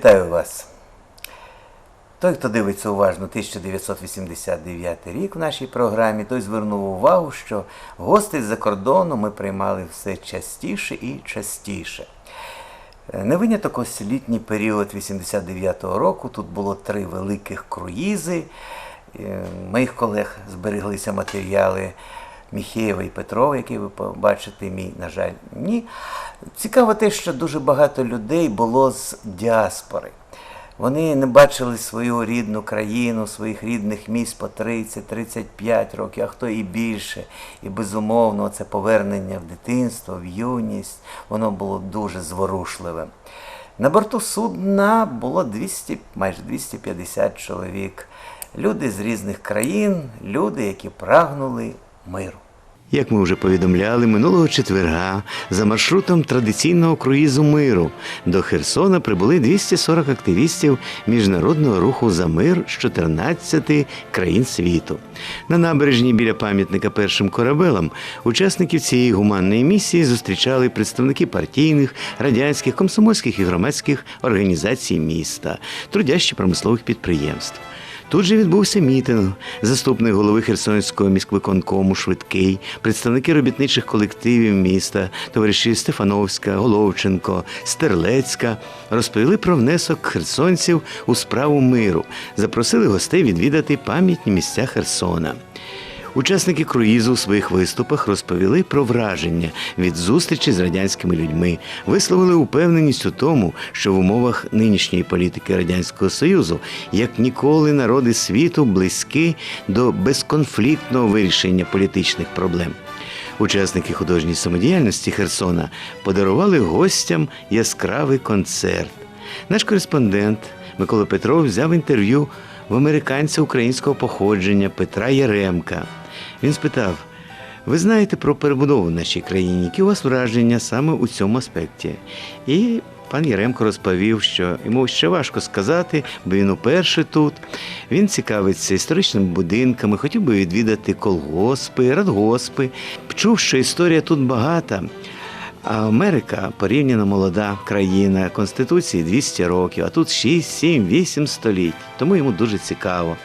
Вітаю вас. Той, хто дивиться уважно 1989 рік в нашій програмі, той звернув увагу, що гостей з-за кордону ми приймали все частіше і частіше. Е, Не виняток ось літній період 89-го року. Тут було три великих круїзи. Е, Моїх колег збереглися матеріали Міхеєва і Петрова, які ви побачите, мій, на жаль, ні. Цікаво те, що дуже багато людей було з діаспори. Вони не бачили свою рідну країну, своїх рідних міст по 30-35 років, а хто і більше. І безумовно, це повернення в дитинство, в юність, воно було дуже зворушливим. На борту судна було 200, майже 250 чоловік. Люди з різних країн, люди, які прагнули миру. Як ми вже повідомляли, минулого четверга за маршрутом традиційного круїзу миру до Херсона прибули 240 активістів міжнародного руху за мир з 14 країн світу. На набережні біля пам'ятника першим корабелам учасників цієї гуманної місії зустрічали представники партійних, радянських, комсомольських і громадських організацій міста, трудящих промислових підприємств. Тут же відбувся мітинг. Заступник голови Херсонського міськвиконкому Швидкий, представники робітничих колективів міста, товариші Стефановська, Головченко, Стерлецька розповіли про внесок херсонців у справу миру, запросили гостей відвідати пам'ятні місця Херсона. Учасники круїзу у своїх виступах розповіли про враження від зустрічі з радянськими людьми, висловили упевненість у тому, що в умовах нинішньої політики радянського союзу як ніколи народи світу близькі до безконфліктного вирішення політичних проблем. Учасники художньої самодіяльності Херсона подарували гостям яскравий концерт. Наш кореспондент Микола Петров взяв інтерв'ю в американця українського походження Петра Яремка. Він спитав: ви знаєте про перебудову в нашій країні, які у вас враження саме у цьому аспекті? І пан Яремко розповів, що йому ще важко сказати, бо він уперше тут. Він цікавиться історичними будинками, хотів би відвідати колгоспи, радгоспи. Чув, що історія тут багата. А Америка порівняно молода країна, Конституції 200 років, а тут 6, 7, 8 століть. Тому йому дуже цікаво.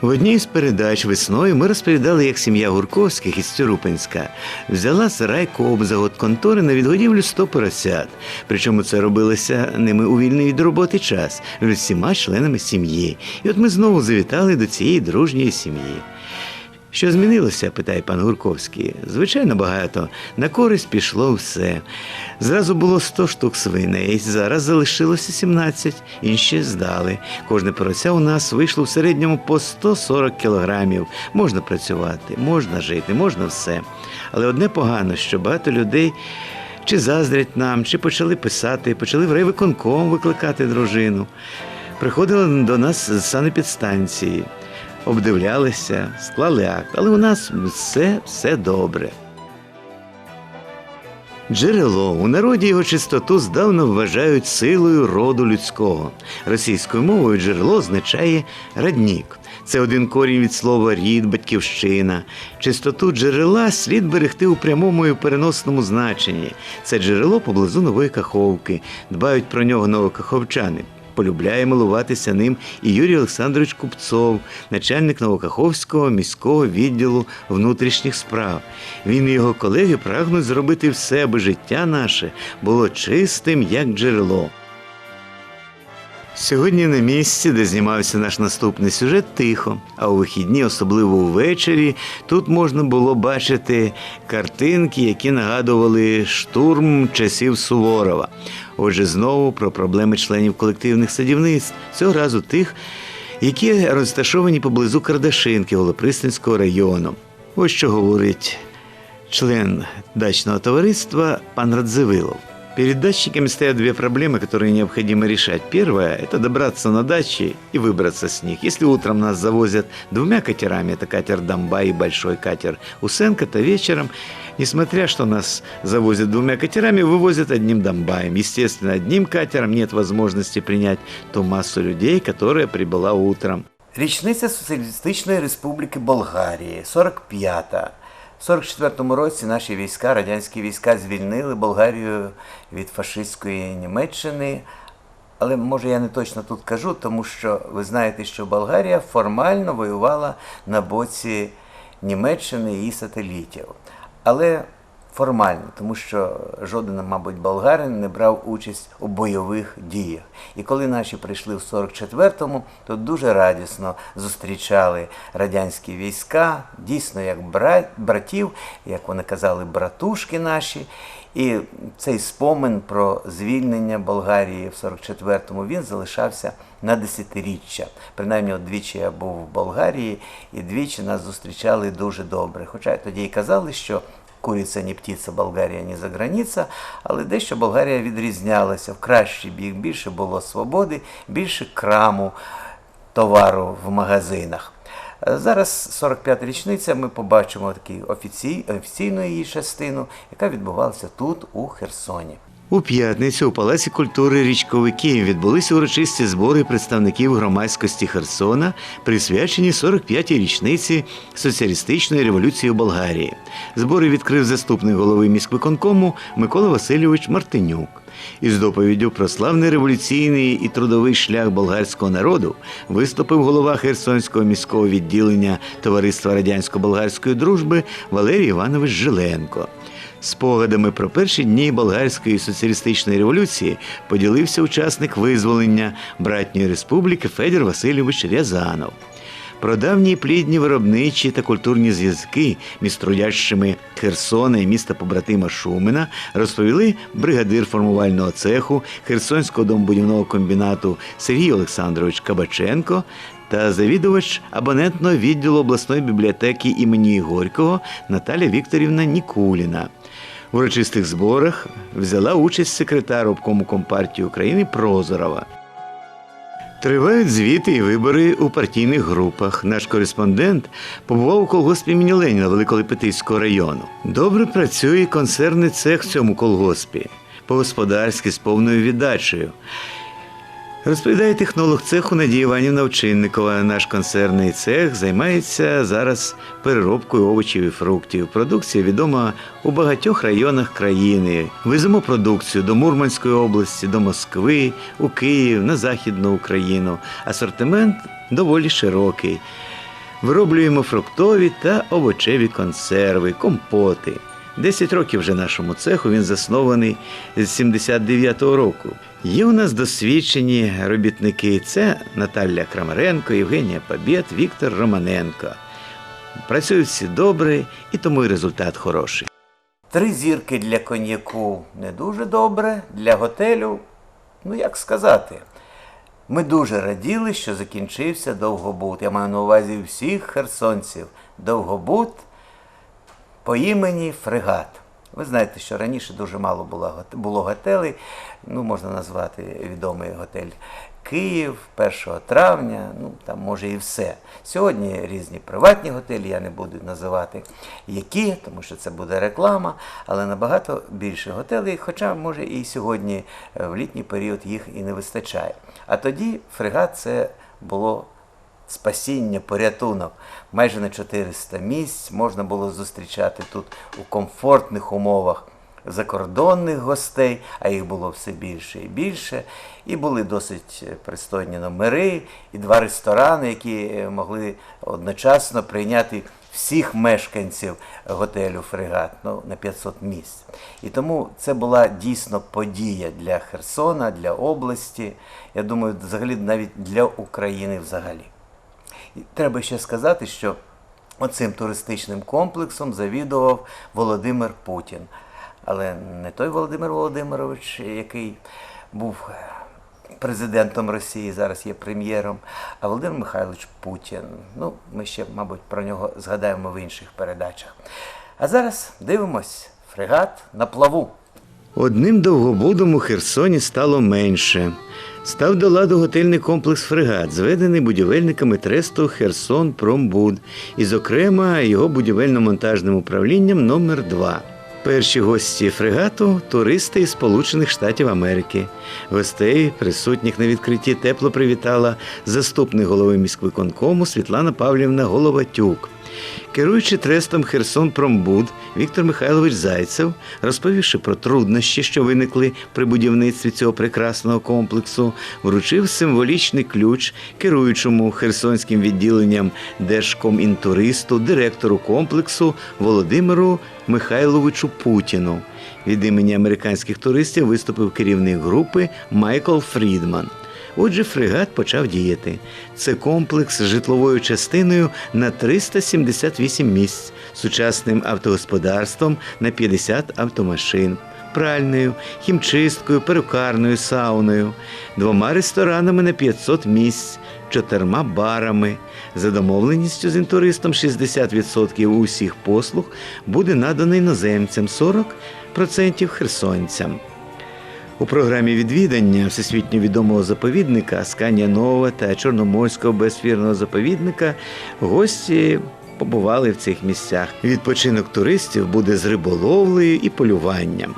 В одній з передач весною ми розповідали, як сім'я Гурковських із Цюрупинська взяла з райкообзагод контори на відгодівлю 100 поросят. Причому це робилося ними у вільний від роботи час з всіма членами сім'ї. І от ми знову завітали до цієї дружньої сім'ї. Що змінилося? питає пан Гурковський. Звичайно, багато. На користь пішло все. Зразу було 100 штук свиней, зараз залишилося 17, інші здали. Кожне порося у нас вийшло в середньому по 140 кілограмів. Можна працювати, можна жити, можна все. Але одне погано, що багато людей. Чи заздрять нам, чи почали писати, почали в райвиконком викликати дружину. Приходили до нас з санепідстанції обдивлялися, склали акт, але у нас все, все добре. Джерело у народі його чистоту здавна вважають силою роду людського. Російською мовою джерело означає раднік. Це один корінь від слова рід, батьківщина. Чистоту джерела слід берегти у прямому і переносному значенні. Це джерело поблизу нової каховки. Дбають про нього новокаховчани. Полюбляє милуватися ним і Юрій Олександрович Купцов, начальник Новокаховського міського відділу внутрішніх справ. Він і його колеги прагнуть зробити все, аби життя наше було чистим, як джерело. Сьогодні на місці, де знімався наш наступний сюжет, тихо, а у вихідні, особливо ввечері, тут можна було бачити картинки, які нагадували штурм часів Суворова. Отже, знову про проблеми членів колективних садівництв, цього разу тих, які розташовані поблизу Кардашинки Голопристанського району. Ось що говорить член дачного товариства пан Радзивилов. Перед датчиками стоят две проблемы, которые необходимо решать. Первая – это добраться на дачи и выбраться с них. Если утром нас завозят двумя катерами, это катер Донбай и большой катер Усенко, то вечером, несмотря что нас завозят двумя катерами, вывозят одним Донбаем. Естественно, одним катером нет возможности принять ту массу людей, которая прибыла утром. Річниця Соціалістичної Республіки Болгарії, 45-та. В 44-му році наші війська, радянські війська, звільнили Болгарію від фашистської Німеччини. Але може я не точно тут кажу, тому що ви знаєте, що Болгарія формально воювала на боці Німеччини і її сателітів. Але формально, тому що жоден, мабуть, болгарин не брав участь у бойових діях. І коли наші прийшли в 44-му, то дуже радісно зустрічали радянські війська, дійсно як бра- братів, як вони казали, братушки наші. І цей спомин про звільнення Болгарії в 44-му він залишався на десятиріччя. Принаймні, от двічі я був в Болгарії, і двічі нас зустрічали дуже добре. Хоча тоді й казали, що куриця не птиця, Болгарія не за границя, але дещо Болгарія відрізнялася в кращий бік. Більше було свободи, більше краму товару в магазинах. Зараз 45 річниця. Ми побачимо таку офіцій, офіційну її частину, яка відбувалася тут, у Херсоні. У п'ятницю у Палаці культури річковиків відбулися урочисті збори представників громадськості Херсона, присвячені 45-й річниці соціалістичної революції у Болгарії. Збори відкрив заступник голови міськвиконкому Микола Васильович Мартинюк. Із доповіддю про славний революційний і трудовий шлях болгарського народу виступив голова Херсонського міського відділення Товариства радянсько-болгарської дружби Валерій Іванович Жиленко. Спогадами про перші дні болгарської соціалістичної революції поділився учасник визволення братньої республіки Федір Васильович Рязанов. Про давні плідні виробничі та культурні зв'язки між трудящими Херсона і міста побратима Шумина розповіли бригадир формувального цеху Херсонського домбудівного комбінату Сергій Олександрович Кабаченко та завідувач абонентного відділу обласної бібліотеки імені Горького Наталя Вікторівна Нікуліна. В урочистих зборах взяла участь секретар обкому Компартії України Прозорова. Тривають звіти і вибори у партійних групах. Наш кореспондент побував у колгоспі імені Леніна Великолепетицького району. Добре працює концерний цех в цьому колгоспі, по-господарськи з повною віддачею. Розповідає технолог цеху Надія Іванівна Овчинникова. Наш концерний цех займається зараз переробкою овочів і фруктів. Продукція відома у багатьох районах країни. Веземо продукцію до Мурманської області, до Москви, у Київ, на Західну Україну. Асортимент доволі широкий. Вироблюємо фруктові та овочеві консерви, компоти. Десять років вже нашому цеху він заснований з 79-го року. Є у нас досвідчені робітники. Це Наталя Крамаренко, Євгенія Побєт, Віктор Романенко. Працюють всі добре, і тому і результат хороший. Три зірки для коньяку не дуже добре, для готелю, ну як сказати. Ми дуже раділи, що закінчився довгобут. Я маю на увазі всіх херсонців. Довгобут по імені Фрегат. Ви знаєте, що раніше дуже мало було, було готелей. Ну, можна назвати відомий готель Київ 1 травня, ну там може і все. Сьогодні різні приватні готелі, я не буду називати які, тому що це буде реклама, але набагато більше готелей, хоча може і сьогодні е, в літній період їх і не вистачає. А тоді фрегат це було спасіння, порятунок. Майже на 400 місць можна було зустрічати тут у комфортних умовах закордонних гостей, а їх було все більше і більше. І були досить пристойні номери, і два ресторани, які е, могли одночасно прийняти всіх мешканців готелю Фрегат ну, на 500 місць. І тому це була дійсно подія для Херсона, для області. Я думаю, взагалі навіть для України взагалі. Треба ще сказати, що оцим туристичним комплексом завідував Володимир Путін. Але не той Володимир Володимирович, який був президентом Росії, зараз є прем'єром, а Володимир Михайлович Путін. Ну, ми ще, мабуть, про нього згадаємо в інших передачах. А зараз дивимось фрегат на плаву. Одним довгобудом у Херсоні стало менше. Став до ладу готельний комплекс Фрегат, зведений будівельниками тресту Херсон Промбуд, і, зокрема, його будівельно-монтажним управлінням номер 2 Перші гості фрегату туристи із Сполучених Штатів Америки. Гостей, присутніх на відкритті, тепло привітала заступник голови міськвиконкому Світлана Павлівна Головатюк. Керуючи трестом Херсон Промбуд, Віктор Михайлович Зайцев, розповівши про труднощі, що виникли при будівництві цього прекрасного комплексу, вручив символічний ключ керуючому херсонським відділенням Держкомінтуристу, директору комплексу Володимиру Михайловичу Путіну. Від імені американських туристів виступив керівник групи Майкл Фрідман. Отже, фрегат почав діяти. Це комплекс з житловою частиною на 378 місць, сучасним автогосподарством на 50 автомашин, пральною, хімчисткою, перукарною, сауною, двома ресторанами на 500 місць, чотирма барами. За домовленістю з інтуристом 60% усіх послуг буде надано іноземцям, 40% херсонцям. У програмі відвідання всесвітньо відомого заповідника Сканія Нова та Чорноморського безфірного заповідника гості побували в цих місцях. Відпочинок туристів буде з риболовлею і полюванням.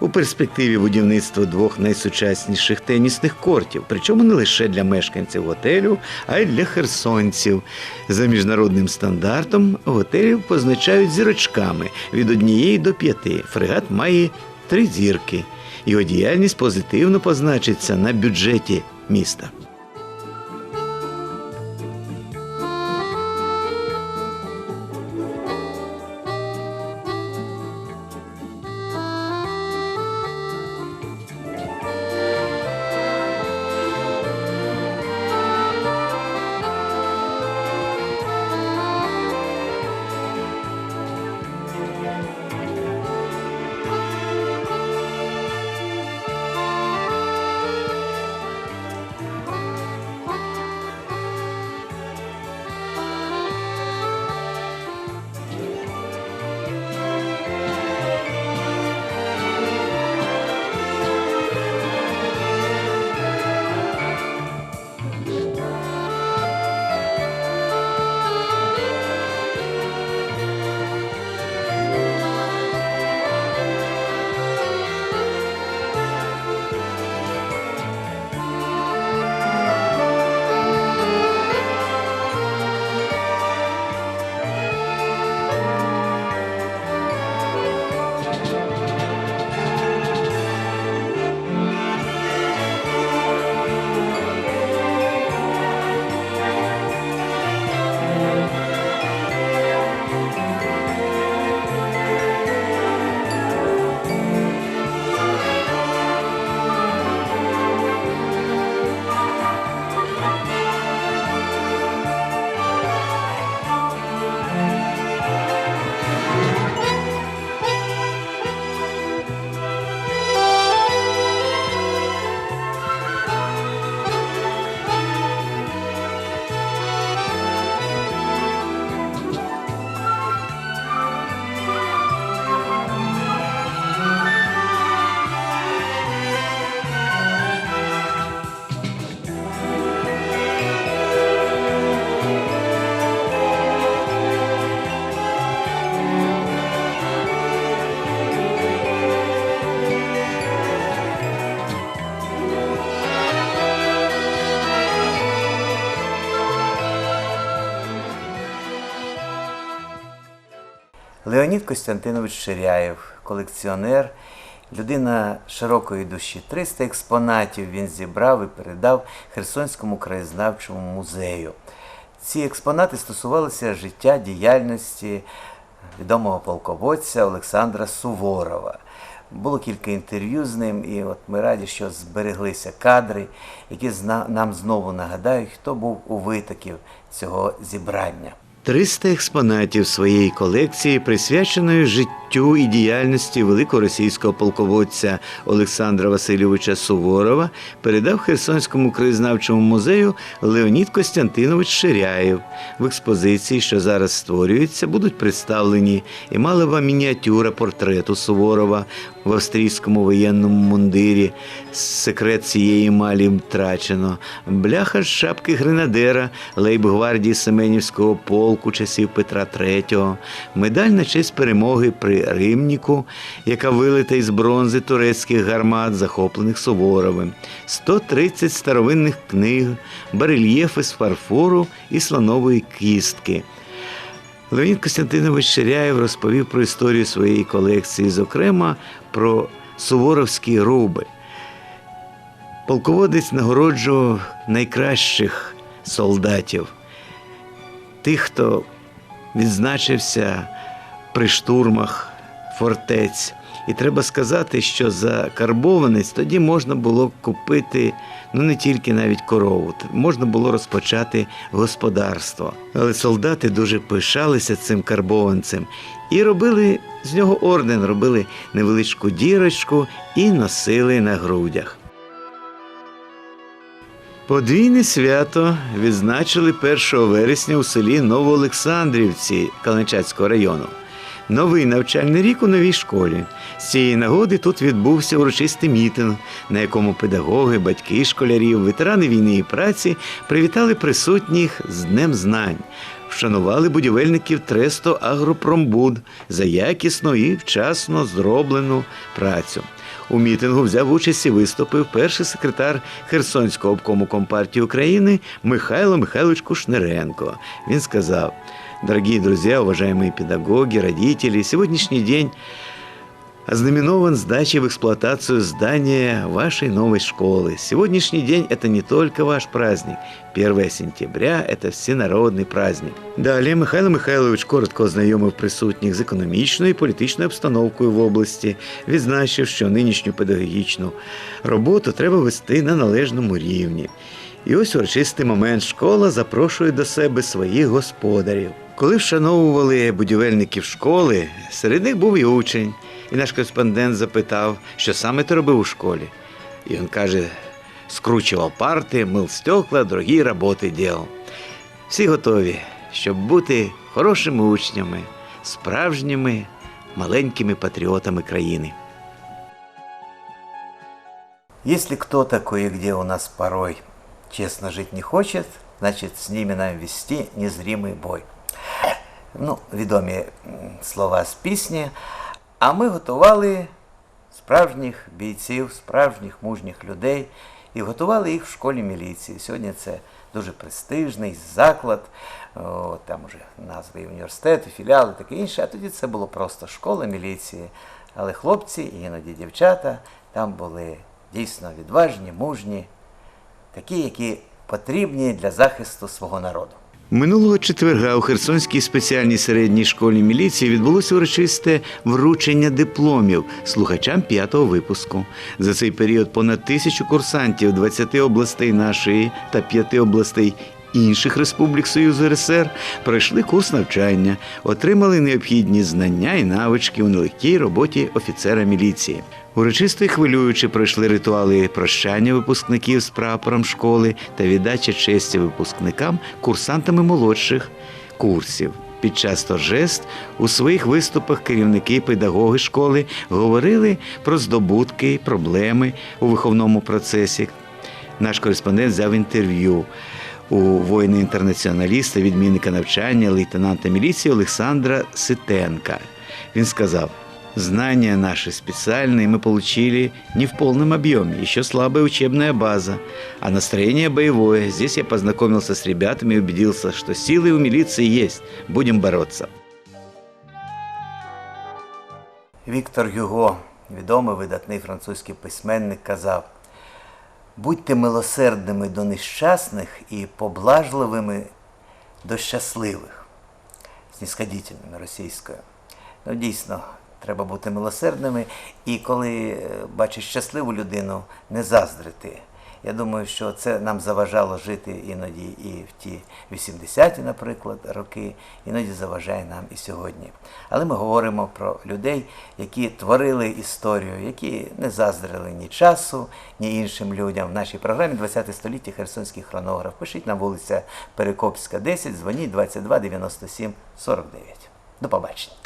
У перспективі будівництво двох найсучасніших тенісних кортів, причому не лише для мешканців готелю, а й для херсонців. За міжнародним стандартом готелів позначають зірочками від однієї до п'яти. Фрегат має три зірки. Його діяльність позитивно позначиться на бюджеті міста. Леонід Костянтинович Ширяєв, колекціонер, людина широкої душі. 300 експонатів він зібрав і передав Херсонському краєзнавчому музею. Ці експонати стосувалися життя, діяльності відомого полководця Олександра Суворова. Було кілька інтерв'ю з ним, і от ми раді, що збереглися кадри, які нам знову нагадають, хто був у витоків цього зібрання. 300 експонатів своєї колекції, присвяченої життю і діяльності великого російського полководця Олександра Васильовича Суворова, передав Херсонському краєзнавчому музею Леонід Костянтинович Ширяєв. В експозиції, що зараз створюється, будуть представлені емалева мініатюра портрету Суворова в австрійському воєнному мундирі. Секрет цієї емалі втрачено. Бляха з шапки гренадера лейб-гвардії Семенівського полку часів Петра III, медаль на честь перемоги при Римніку, яка вилита із бронзи турецьких гармат, захоплених Суворовим, 130 старовинних книг, барельєфи з фарфору і слонової кістки. Леонід Костянтинович Ширяєв розповів про історію своєї колекції, зокрема про суворовські руби. Полководець нагороджував найкращих солдатів, тих, хто відзначився при штурмах фортець. І треба сказати, що за карбованець тоді можна було купити ну не тільки навіть корову, можна було розпочати господарство. Але солдати дуже пишалися цим карбованцем і робили з нього орден, робили невеличку дірочку і носили на грудях. Подвійне свято відзначили 1 вересня у селі Новоолександрівці Каланчацького району. Новий навчальний рік у новій школі. З цієї нагоди тут відбувся урочистий мітинг, на якому педагоги, батьки школярів, ветерани війни і праці привітали присутніх з Днем знань, вшанували будівельників Тресто Агропромбуд за якісну і вчасно зроблену працю. У мітингу взяв участь і виступив перший секретар Херсонського обкому Компартії України Михайло Михайлович Кушнеренко. Він сказав: дорогі друзі, уважаемые педагоги, родители, сегодняшний день ознаменован сдачей в эксплуатацию здания вашей новой школы. Сегодняшний день это не только ваш праздник. 1 сентября – это всенародний праздник. Далі Михайло Михайлович коротко ознайомив присутніх з економічною і політичною обстановкою в області, відзначив, що нинішню педагогічну роботу треба вести на належному рівні. І ось урочистий момент школа запрошує до себе своїх господарів. Коли вшановували будівельників школи, серед них був і учень. І наш кореспондент запитав, що саме ти робив у школі. І він каже: скручував парти, мив стекла, дорогі роботи діяв. Всі готові, щоб бути хорошими учнями, справжніми маленькими патріотами країни. Если кто-то кое-где у нас порой честно жить не хочет, значит, с ними нам вести незримий бой. Ну, відомі слова з пісні. А ми готували справжніх бійців, справжніх мужніх людей і готували їх в школі міліції. Сьогодні це дуже престижний заклад, о, там уже назви університету, філіали, таке інше. А тоді це було просто школа міліції. Але хлопці, і іноді дівчата, там були дійсно відважні, мужні, такі, які потрібні для захисту свого народу. Минулого четверга у Херсонській спеціальній середній школі міліції відбулося урочисте вручення дипломів слухачам п'ятого випуску. За цей період понад тисячу курсантів 20 областей нашої та 5 областей інших республік Союзу РСР пройшли курс навчання, отримали необхідні знання і навички у нелегкій роботі офіцера міліції. Урочисто і хвилюючи пройшли ритуали прощання випускників з прапором школи та віддача честі випускникам курсантами молодших курсів. Під час торжеств у своїх виступах керівники педагоги школи говорили про здобутки, проблеми у виховному процесі. Наш кореспондент взяв інтерв'ю у воїна-інтернаціоналіста, відмінника навчання, лейтенанта міліції Олександра Ситенка. Він сказав: Знания наши специальные мы получили не в полном объеме, еще слабая учебная база, а настроение боевое. Здесь я познакомился с ребятами и убедился, что силы у милиции есть. Будем бороться. Віктор Гюго, відомий видатний французький письменник, казав: будьте милосердними до нещасних і поблажливими до щасливих, снісходітельними російською. Ну, дійсно, треба бути милосердними, і коли е, бачиш щасливу людину, не заздрити. Я думаю, що це нам заважало жити іноді і в ті 80-ті, наприклад, роки, іноді заважає нам і сьогодні. Але ми говоримо про людей, які творили історію, які не заздрили ні часу, ні іншим людям. В нашій програмі 20 століття Херсонський хронограф. Пишіть на вулиця Перекопська, 10, дзвоніть 22 97 49. До побачення.